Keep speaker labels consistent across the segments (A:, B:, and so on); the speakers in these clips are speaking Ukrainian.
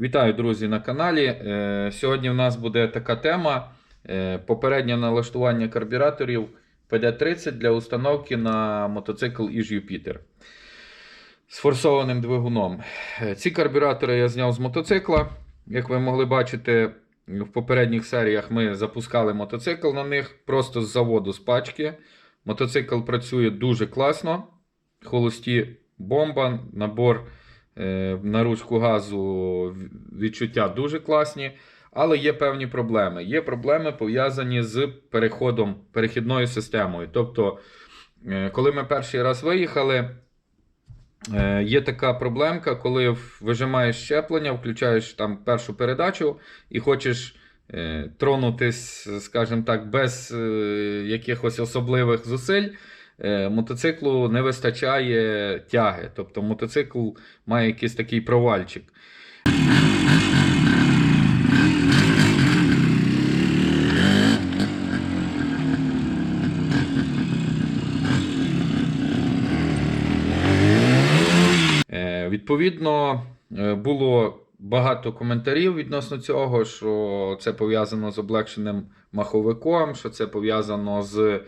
A: Вітаю, друзі, на каналі. Е, Сьогодні в нас буде така тема: е, попереднє налаштування карбюраторів PD30 для установки на мотоцикл Іж Юпітер з форсованим двигуном. Е, Ці карбюратори я зняв з мотоцикла. Як ви могли бачити, в попередніх серіях ми запускали мотоцикл на них просто з заводу з пачки. Мотоцикл працює дуже класно. Холості бомба, набор на ручку газу відчуття дуже класні. Але є певні проблеми. Є проблеми пов'язані з переходом, перехідною системою. Тобто, е, коли ми перший раз виїхали, е, є така проблемка, коли вижимаєш щеплення, включаєш там першу передачу і хочеш е, тронутись, скажімо так, без е, якихось особливих зусиль. Е, Мотоциклу не вистачає тяги, тобто мотоцикл має якийсь такий провальчик. Е, Відповідно, е, було багато коментарів відносно цього, що це пов'язано з облегшеним маховиком, що це пов'язано з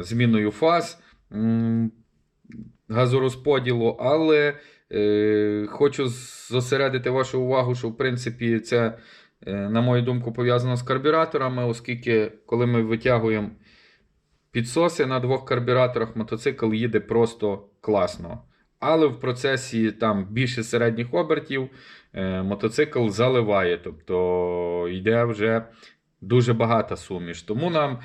A: зміною фаз газорозподілу, але е, хочу зосередити вашу увагу, що в принципі це, е, на мою думку, пов'язано з карбюраторами, оскільки коли ми витягуємо підсоси на двох карбюраторах, мотоцикл їде просто класно. Але в процесі там більше середніх обертів е, мотоцикл заливає, тобто йде вже дуже багата суміш. Тому нам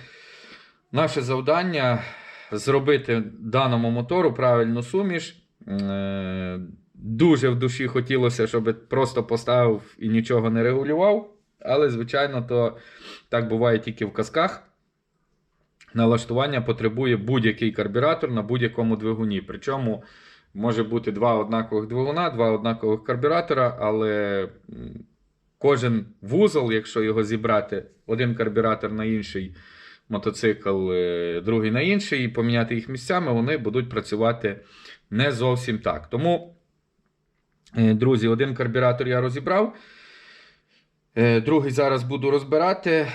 A: наше завдання зробити даному мотору правильну суміш. Е, Дуже в душі хотілося, щоб просто поставив і нічого не регулював. Але, звичайно, то так буває тільки в казках. Налаштування потребує будь-який карбюратор на будь-якому двигуні. Причому може бути два однакових двигуна, два однакових карбюратора, але кожен вузол, якщо його зібрати, один карбюратор на інший мотоцикл, е, другий на інший, і поміняти їх місцями, вони будуть працювати не зовсім так. Тому, е, друзі, один карбюратор я розібрав. Е, Другий зараз буду розбирати.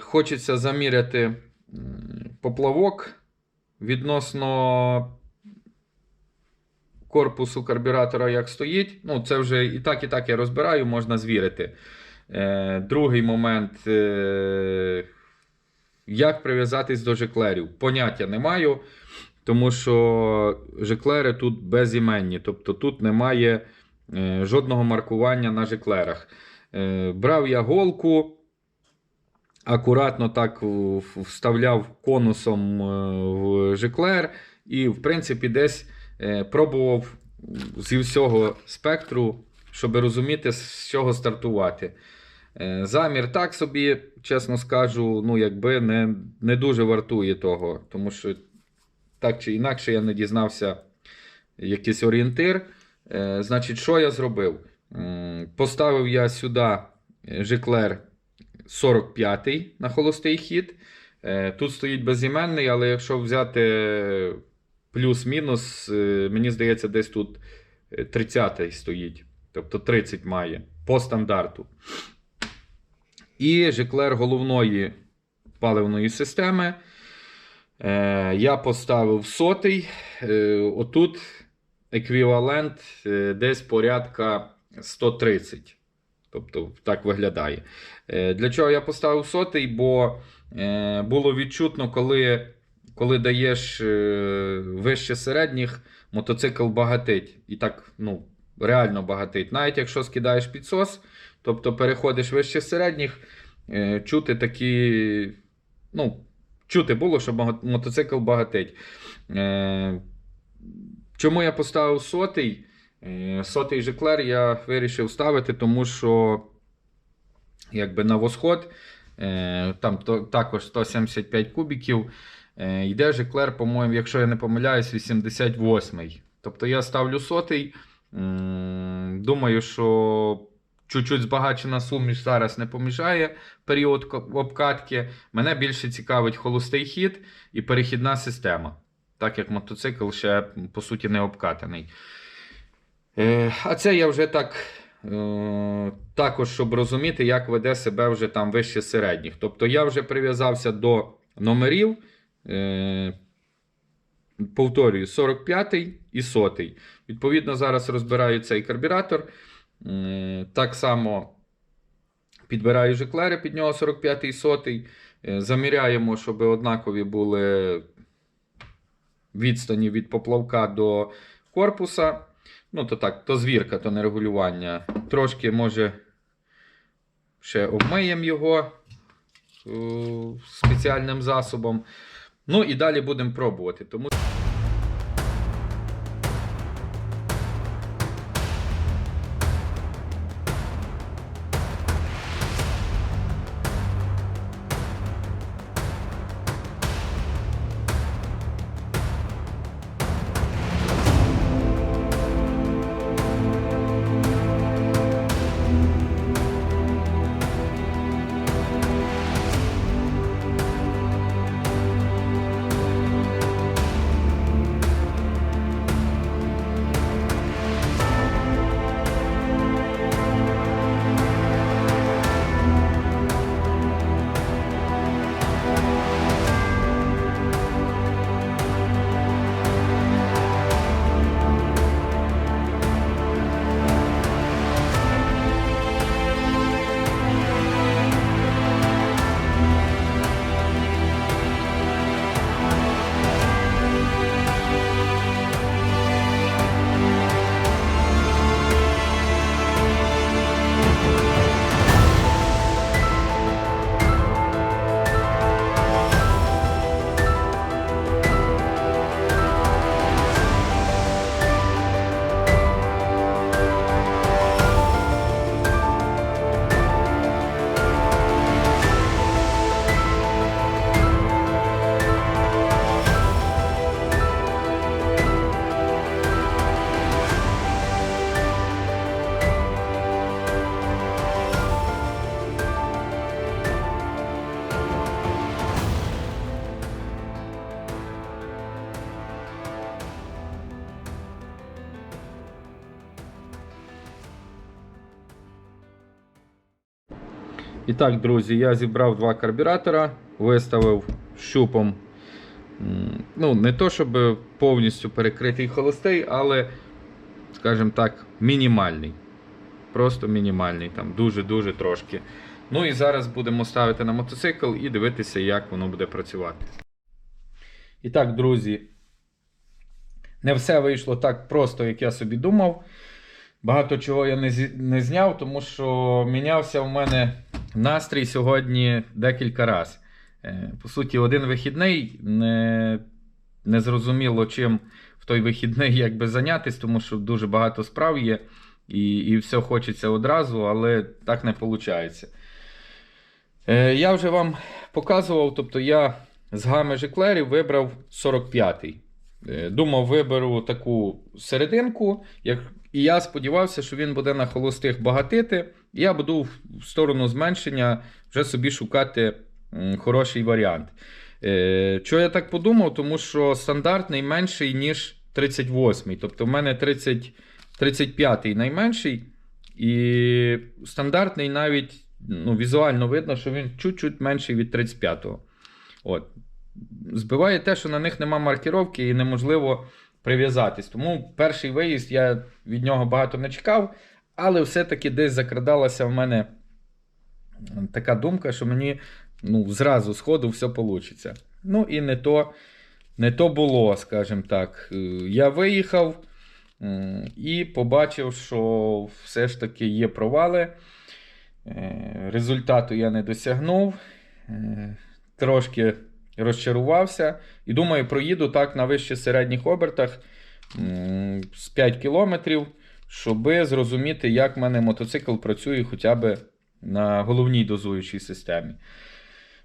A: Хочеться заміряти поплавок відносно корпусу карбюратора, як стоїть. Ну, це вже і так, і так я розбираю, можна звірити. Другий момент. Як прив'язатись до жеклерів? Поняття не маю, тому що жеклери тут безіменні, тобто тут немає е, жодного маркування на жеклерах. Е, брав я голку, акуратно так вставляв конусом е, в жеклер, і, в принципі, десь пробував зі всього спектру, щоб розуміти, з чого стартувати. Е, Замір так собі, чесно скажу, ну якби не, не дуже вартує того, тому що так чи інакше я не дізнався якийсь орієнтир. Е, Значить, що я зробив? Поставив я сюди жиклер 45 на холостий хід. Е, Тут стоїть безіменний, але якщо взяти плюс-мінус, е, мені здається, десь тут 30 стоїть. Тобто 30 має по стандарту. І жиклер головної паливної системи. Е, я поставив сотий. Е, отут еквівалент е, десь порядка 130. Тобто так виглядає. Для чого я поставив сотий? Бо було відчутно, коли, коли даєш вище середніх, мотоцикл багатить. І так, ну, реально багатить. Навіть якщо скидаєш підсос, тобто переходиш вище середніх, е, чути такі. Ну, чути було, що мотоцикл багатить. Е, чому я поставив сотий? Е, Сотий жеклер я вирішив ставити, тому що якби на восход там також 175 кубіків. Йде жеклер, по-моєму, якщо я не помиляюсь, 88-й. Тобто я ставлю сотий. Думаю, що чуть-чуть збагачена суміш зараз не помішає період обкатки. Мене більше цікавить холостий хід і перехідна система, так як мотоцикл ще по суті не обкатаний. Е, А це я вже так е, також, щоб розуміти, як веде себе вже там вище середніх. Тобто я вже прив'язався до номерів. Е, повторюю, 45 і 100. Відповідно, зараз розбираю цей карбюратор. Е, Так само підбираю жиклери під нього 45 і 100. Е, Заміряємо, щоб однакові були відстані від поплавка до корпуса. Ну, то так, то звірка, то не регулювання. Трошки, може, ще обмиємо його е, спеціальним засобом. Ну і далі будемо пробувати. Тому так, друзі, я зібрав два карбюратора, виставив щупом. Ну, не то, щоб повністю перекритий холостий, але, скажімо так, мінімальний. Просто мінімальний, там дуже-дуже трошки. Ну і зараз будемо ставити на мотоцикл і дивитися, як воно буде працювати. І так, друзі, не все вийшло так просто, як я собі думав. Багато чого я не зняв, тому що мінявся в мене настрій сьогодні декілька разів. По суті, один вихідний не, не зрозуміло, чим в той вихідний якби зайнятися, тому що дуже багато справ є, і, і все хочеться одразу, але так не виходить. Е, я вже вам показував, тобто я з гами жиклерів вибрав 45-й. Е, Думав, виберу таку серединку, як... і я сподівався, що він буде на холостих багатити. Я буду в сторону зменшення вже собі шукати хороший варіант. Е, Чого я так подумав? Тому що стандартний менший, ніж 38-й. Тобто в мене 30, 35-й найменший, і стандартний навіть ну, візуально видно, що він чуть-чуть менший від 35-го. От. Збиває те, що на них нема маркіровки і неможливо прив'язатись. Тому перший виїзд я від нього багато не чекав, але все-таки десь закрадалася в мене така думка, що мені ну, зразу з ходу все вийде. Ну і не то, не то було, скажімо так. Е, Я виїхав і побачив, що все ж таки є провали. Е, Результату я не досягнув. Е, Трошки розчарувався. І думаю, проїду так на вище середніх обертах з 5 кілометрів, щоб зрозуміти, як в мене мотоцикл працює хоча б на головній дозуючій системі.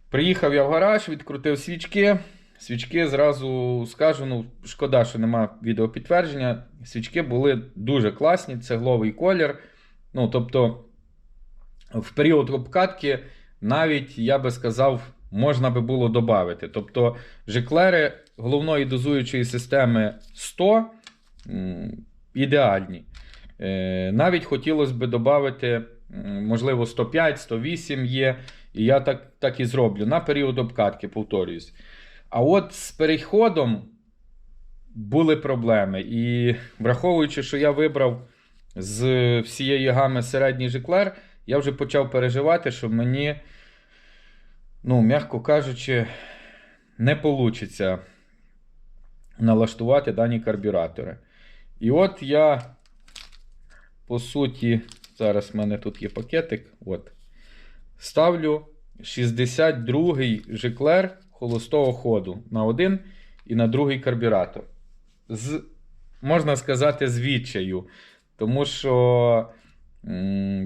A: Приїхав я в гараж, відкрутив свічки. Свічки зразу скажу, ну, шкода, що нема відеопідтвердження. Свічки були дуже класні, цегловий колір. Ну, тобто, в період обкатки навіть, я би сказав, можна би було додати. Тобто, жиклери головної дозуючої системи 100 м, ідеальні. Е, Навіть хотілося б додати, можливо, 105, 108 є. І я так, так і зроблю на період обкатки, повторююсь. А от з переходом були проблеми. І враховуючи, що я вибрав з всієї гами середній жиклер, я вже почав переживати, що мені, ну, м'яко кажучи, не вийде налаштувати дані карбюратори. І от я, по суті, зараз в мене тут є пакетик. От, ставлю 62-й жиклер холостого ходу на один і на другий карбюратор. З, можна сказати, з відчаю. Тому що,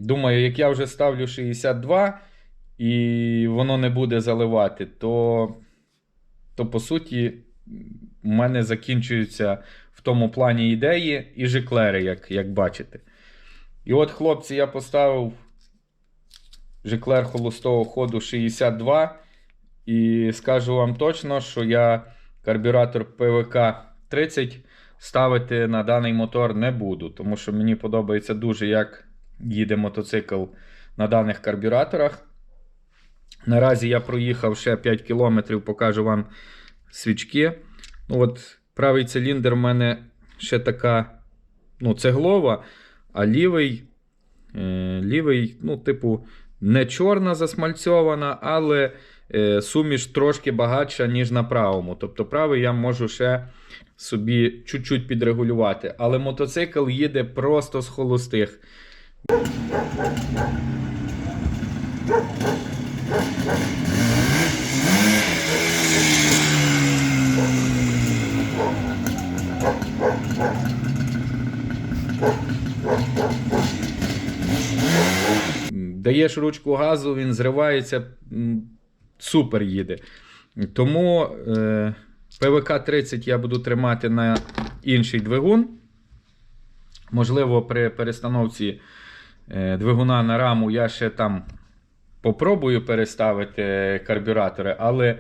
A: думаю, як я вже ставлю 62 і воно не буде заливати, то, то по суті, у мене закінчуються в тому плані ідеї і жиклери, як, як бачите. І от, хлопці, я поставив жиклер холостого ходу 62. І скажу вам точно, що я карбюратор ПВК 30 ставити на даний мотор не буду, тому що мені подобається дуже, як їде мотоцикл на даних карбюраторах. Наразі я проїхав ще 5 км, покажу вам свічки. Ну от Правий циліндр в мене ще така ну, цеглова, а лівий, е, лівий, ну, типу, не чорна засмальцьована, але е, суміш трошки багатша, ніж на правому. Тобто правий я можу ще собі чуть-чуть підрегулювати. Але мотоцикл їде просто з холостих. Даєш ручку газу, він зривається, супер їде. Тому е, ПВК-30 я буду тримати на інший двигун. Можливо, при перестановці е, двигуна на раму я ще там попробую переставити карбюратори, але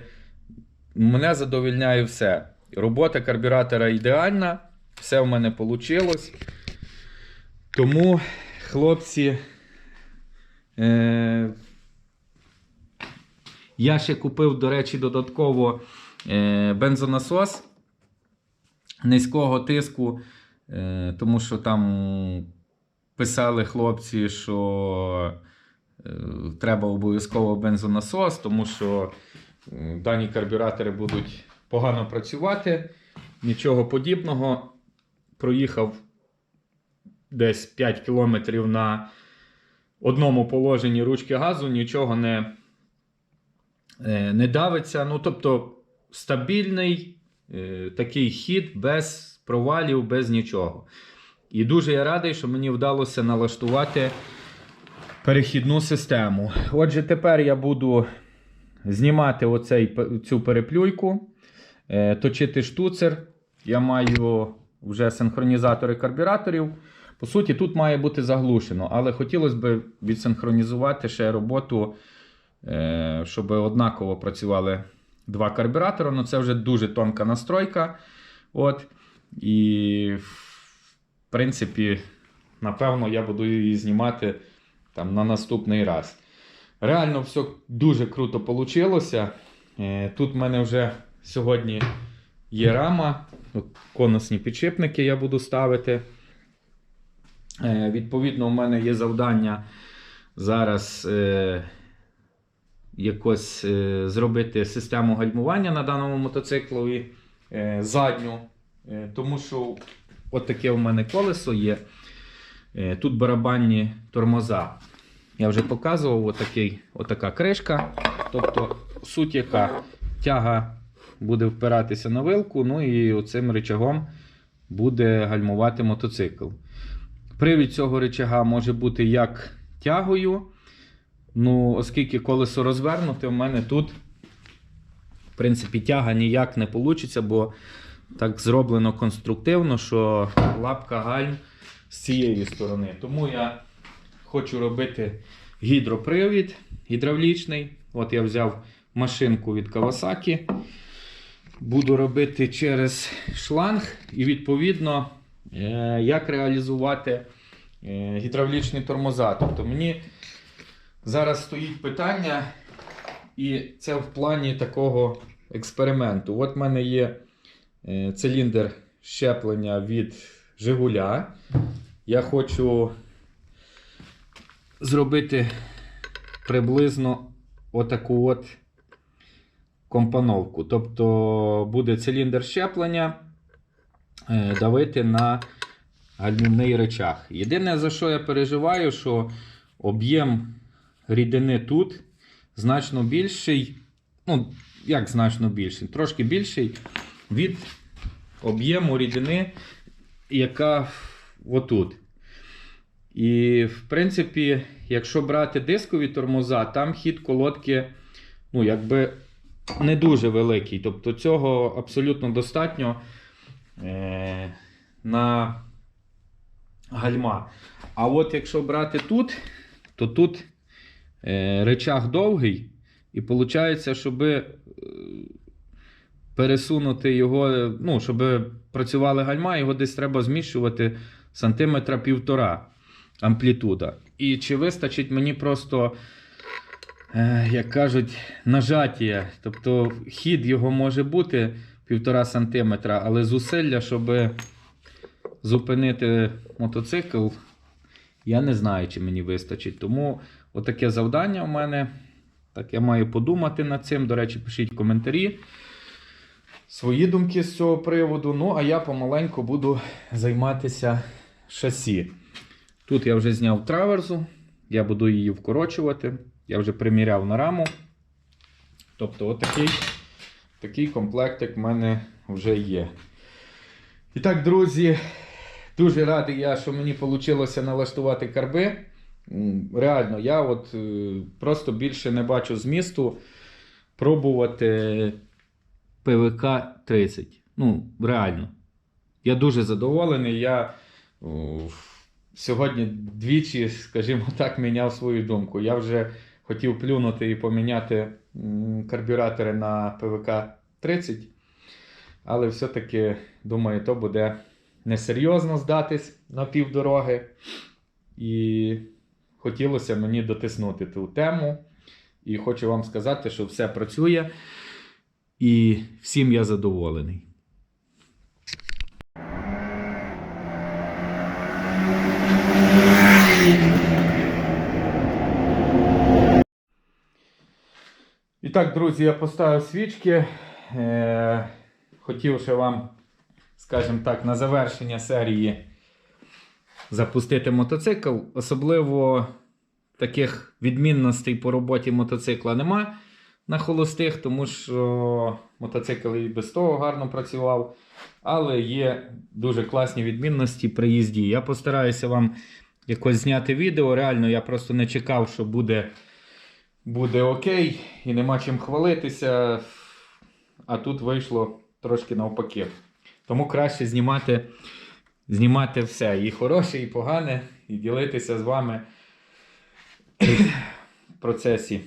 A: мене задовільняє все. Робота карбюратора ідеальна, все в мене вийшло. Тому, хлопці, е, я ще купив, до речі, додатково е, бензонасос низького тиску, е, тому що там писали хлопці, що е, треба обов'язково бензонасос, тому що е, дані карбюратори будуть погано працювати. Нічого подібного. Проїхав десь 5 кілометрів на одному положенні ручки газу, нічого не, е, не давиться. Ну, тобто стабільний е, такий хід без провалів, без нічого. І дуже я радий, що мені вдалося налаштувати перехідну систему. Отже, тепер я буду знімати оцей, цю переплюйку, е, точити штуцер. Я маю вже синхронізатори карбюраторів. По суті, тут має бути заглушено, але хотілося б відсинхронізувати ще роботу, е, щоб однаково працювали два карбюратори. Ну, це вже дуже тонка настройка. От. І, в принципі, напевно, я буду її знімати там, на наступний раз. Реально, все дуже круто вийшло. Тут в мене вже сьогодні є рама, конусні підшипники я буду ставити. Е, Відповідно, у мене є завдання зараз е, якось е, зробити систему гальмування на даному мотоциклові задню. Тому що от у мене колесо є. Тут барабанні тормоза. Я вже показував отакий, отака кришка. Тобто, суть яка тяга буде впиратися на вилку, ну і оцим рычагом буде гальмувати мотоцикл. Привід цього рычага може бути як тягою. Ну, оскільки колесо розвернуте, в мене тут, в принципі, тяга ніяк не вийде, бо так зроблено конструктивно, що лапка гальм з цієї сторони. Тому я хочу робити гідропривід гідравлічний. От я взяв машинку від Kawasaki. Буду робити через шланг і відповідно, як реалізувати е, гідравлічні тормоза. Тобто мені зараз стоїть питання, і це в плані такого експерименту. От в мене є е, циліндр щеплення від Жигуля. Я хочу зробити приблизно отаку от компоновку. Тобто буде циліндр щеплення е, давити на гальмівний речах. Єдине, за що я переживаю, що об'єм рідини тут значно більший. Ну, як значно більший? Трошки більший від об'єму рідини, яка отут. І, в принципі, якщо брати дискові тормоза, там хід колодки, ну, якби не дуже великий. Тобто цього абсолютно достатньо е, на гальма. А от якщо брати тут, то тут е, речах довгий, і виходить, щоб е, пересунути його, е, ну, щоб працювали гальма, його десь треба зміщувати сантиметра півтора амплітуда. І чи вистачить мені просто, е, як кажуть, нажаття. Тобто хід його може бути півтора сантиметра, але зусилля, щоб зупинити мотоцикл, я не знаю, чи мені вистачить. Тому отаке завдання у мене. Так, я маю подумати над цим. До речі, пишіть коментарі. Свої думки з цього приводу. Ну, а я помаленьку буду займатися шасі. Тут я вже зняв траверзу, я буду її вкорочувати. Я вже приміряв на раму. Тобто, отакий такий комплектик в мене вже є. І так, друзі, дуже радий я, що мені вийшло налаштувати карби. Реально, я от е, просто більше не бачу змісту пробувати ПВК 30. Ну, реально. Я дуже задоволений. Я о, сьогодні двічі, скажімо так, міняв свою думку. Я вже хотів плюнути і поміняти карбюратори на ПВК 30. Але все-таки, думаю, то буде несерйозно здатись на півдороги. І хотілося мені дотиснути ту тему. І хочу вам сказати, що все працює. І всім я задоволений. І так, друзі, я поставив свічки. Е, хотів ще вам, скажімо так, на завершення серії запустити мотоцикл. Особливо таких відмінностей по роботі мотоцикла нема на холостих, тому що мотоцикл і без того гарно працював. Але є дуже класні відмінності при їзді. Я постараюся вам якось зняти відео. Реально, я просто не чекав, що буде, буде окей і нема чим хвалитися. А тут вийшло трошки навпаки. Тому краще знімати, знімати все. І хороше, і погане, і ділитися з вами в процесі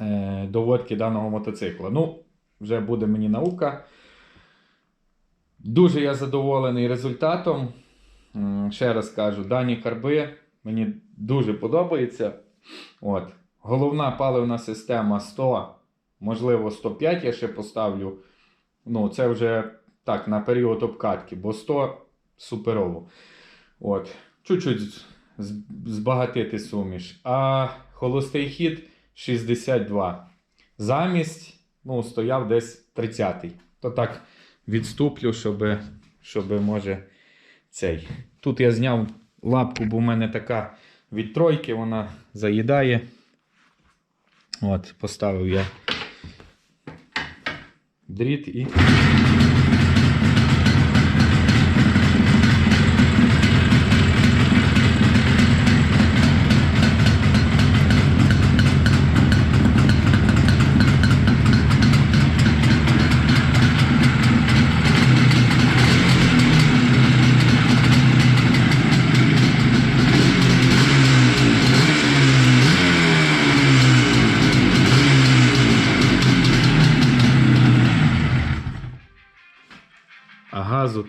A: е, доводки даного мотоцикла. Ну, вже буде мені наука. Дуже я задоволений результатом. Ще раз кажу, дані карби мені дуже подобаються. От. Головна паливна система 100, можливо, 105 я ще поставлю. Ну, це вже так, на період обкатки, бо 100 суперово. От. Чуть-чуть збагатити суміш. А холостий хід 62. Замість ну, стояв десь 30-й. То так відступлю, щоб, щоб може цей. Тут я зняв лапку, бо в мене така від тройки, вона заїдає. От, поставив я дріт і.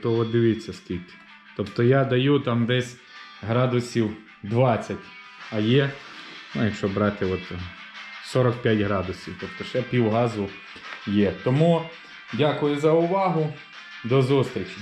A: То от дивіться скільки. Тобто я даю там десь градусів 20, а є, ну, якщо брати от 45 градусів, тобто ще пів газу є. Тому дякую за увагу. До зустрічі!